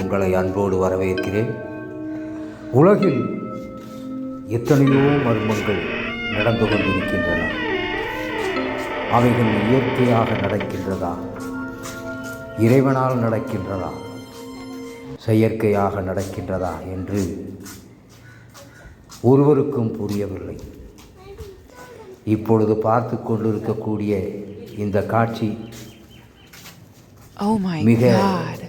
உங்களை அன்போடு வரவேற்கிறேன். உலகில் எத்தனையோ மர்மங்கள் நடந்து கொண்டிருக்கின்றன. அவைகள் இயற்கையாக நடக்கின்றதா? இறைவனால் நடக்கின்றதா? செயற்கையாக நடக்கின்றதா என்று ஒருவருக்கும் புரியவில்லை. இப்பொழுது பார்த்து கொண்டிருக்கக்கூடிய இந்த காட்சி மிக god.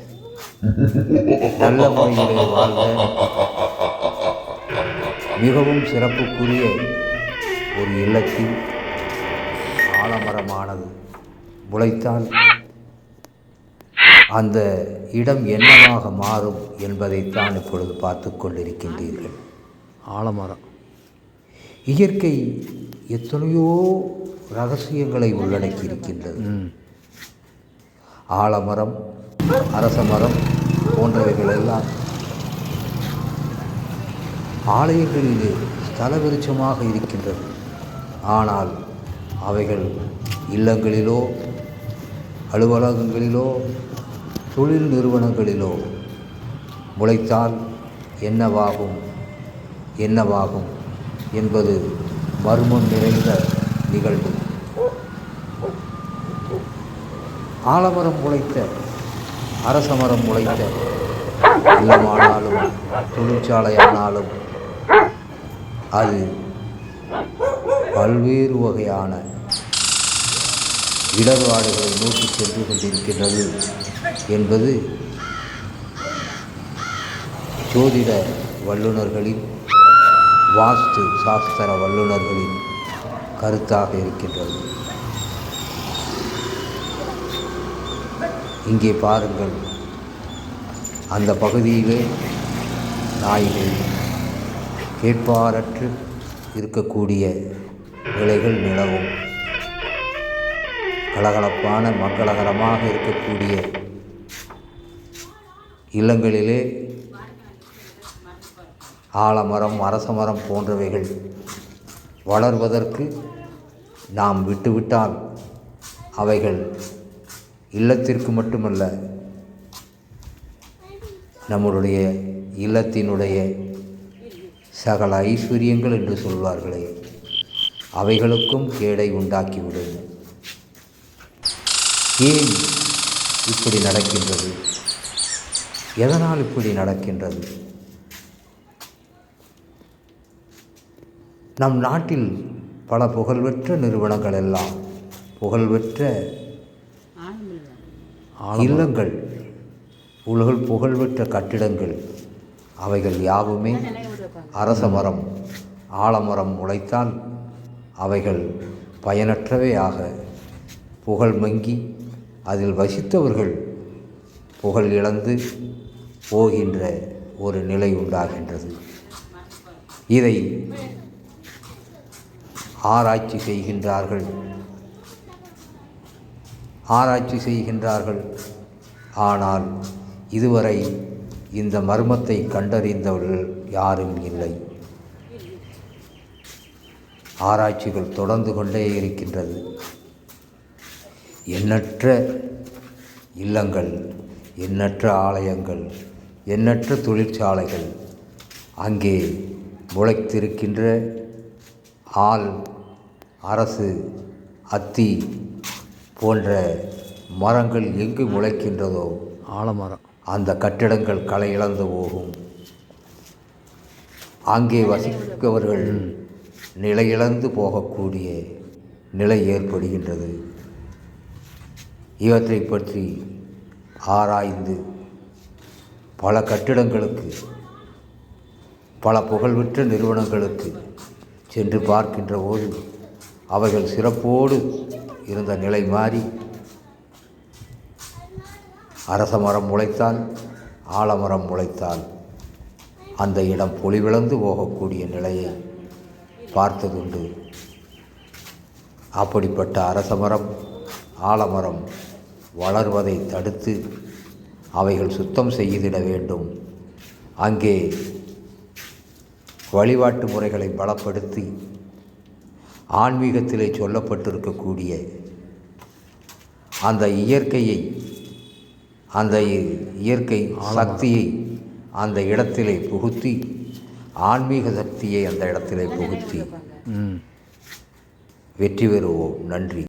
நல்ல முறையிலே வாழ்ந்த மிகவும் சிறப்புக்குரிய ஒரு இல்லத்தில் ஆலமரமானது முளைத்தால் அந்த இடம் என்னவாக மாறும் என்பதைத்தான் இப்பொழுது பார்த்து கொண்டிருக்கின்றீர்கள். ஆலமரம். இயற்கை எத்தனையோ ரகசியங்களை உள்ளடக்கி இருக்கின்றது ஆலமரம் அரச மரம் போன்றவைகள் எல்லாம் ஆலயங்களிலே ஸ்தல விருட்சமாக இருக்கின்றது ஆனால் அவைகள் இல்லங்களிலோ அலுவலகங்களிலோ தொழில் நிறுவனங்களிலோ முளைத்தால் என்னவாகும் என்னவாகும் என்பது மர்மம் நிறைந்த நிகழ்வு. ஆலமரம் முளைத்த அரசமரம் உழைத்த முளைத்த இல்லமானாலும் தொழிற்சாலையானாலும் அது பல்வேறு வகையான இடர்பாடுகளை நோக்கி சென்று கொண்டிருக்கின்றது என்பது ஜோதிட வல்லுநர்களின் வாஸ்து சாஸ்திர வல்லுநர்களின் கருத்தாக இருக்கின்றது. இங்கே பாருங்கள். அந்த பகுதியிலே நாய்கள் கேட்பாரற்று இருக்கக்கூடிய விலைகள் நிலவும். கலகலப்பான மக்களகரமாக இருக்கக்கூடிய இல்லங்களிலே ஆலமரம் அரசமரம் போன்றவைகள் வளர்வதற்கு நாம் விட்டுவிட்டால் அவைகள் இல்லத்திற்கு மட்டுமல்ல நம்முடைய இல்லத்தினுடைய சகல ஐஸ்வர்யங்கள் என்று சொல்வார்களே அவைகளுக்கும் கேடை உண்டாக்கிவிடும். ஏன் இப்படி நடக்கின்றது? எதனால் இப்படி நடக்கின்றது? நம் நாட்டில் பல புகழ்பெற்ற நிறுவனங்கள் எல்லாம் புகழ்பெற்ற இல்லங்கள் உலக புகழ்பெற்ற கட்டிடங்கள் அவைகள் யாவுமே அரச மரம் ஆலமரம் உழைத்தால் அவைகள் பயனற்றவையாக ஆக புகழ் மங்கி அதில் வசித்தவர்கள் புகழ் இழந்து போகின்ற ஒரு நிலை உண்டாகின்றது. இதை ஆராய்ச்சி செய்கின்றார்கள் ஆராய்ச்சி செய்கின்றார்கள். ஆனால் இதுவரை இந்த மர்மத்தை கண்டறிந்தவர்கள் யாரும் இல்லை. ஆராய்ச்சிகள் தொடர்ந்து கொண்டே இருக்கின்றது. எண்ணற்ற இல்லங்கள் எண்ணற்ற ஆலயங்கள் எண்ணற்ற தொழிற்சாலைகள் அங்கே முளைத்திருக்கின்ற ஆள் அரசு அத்தி போன்ற மரங்கள் எங்கு முளைக்கின்றதோ ஆலமரம். அந்த கட்டிடங்கள் களை இழந்து போகும். அங்கே வசிப்பவர்கள் நிலையிழந்து போகக்கூடிய நிலை ஏற்படுகின்றது. இவற்றை பற்றி ஆராய்ந்து பல கட்டிடங்களுக்கு பல புகழ்பெற்ற நிறுவனங்களுக்கு சென்று பார்க்கின்ற போது அவைகள் சிறப்போடு இருந்த நிலை மாறி அரச மரம் முளைத்தால் ஆலமரம் முளைத்தால் அந்த இடம் பொலிவிழந்து போகக்கூடிய நிலையை பார்த்ததுண்டு. அப்படிப்பட்ட அரச மரம் ஆலமரம் வளர்வதை தடுத்து அவைகள் சுத்தம் செய்திட வேண்டும். அங்கே வழிபாட்டு முறைகளை பலப்படுத்தி ஆன்மீகத்திலே சொல்லப்பட்டிருக்கக்கூடிய அந்த இயற்கையை அந்த இயற்கை சக்தியை அந்த இடத்திலே புகுத்தி ஆன்மீக சக்தியை அந்த இடத்திலே புகுத்தி வெற்றி பெறுவோம். நன்றி.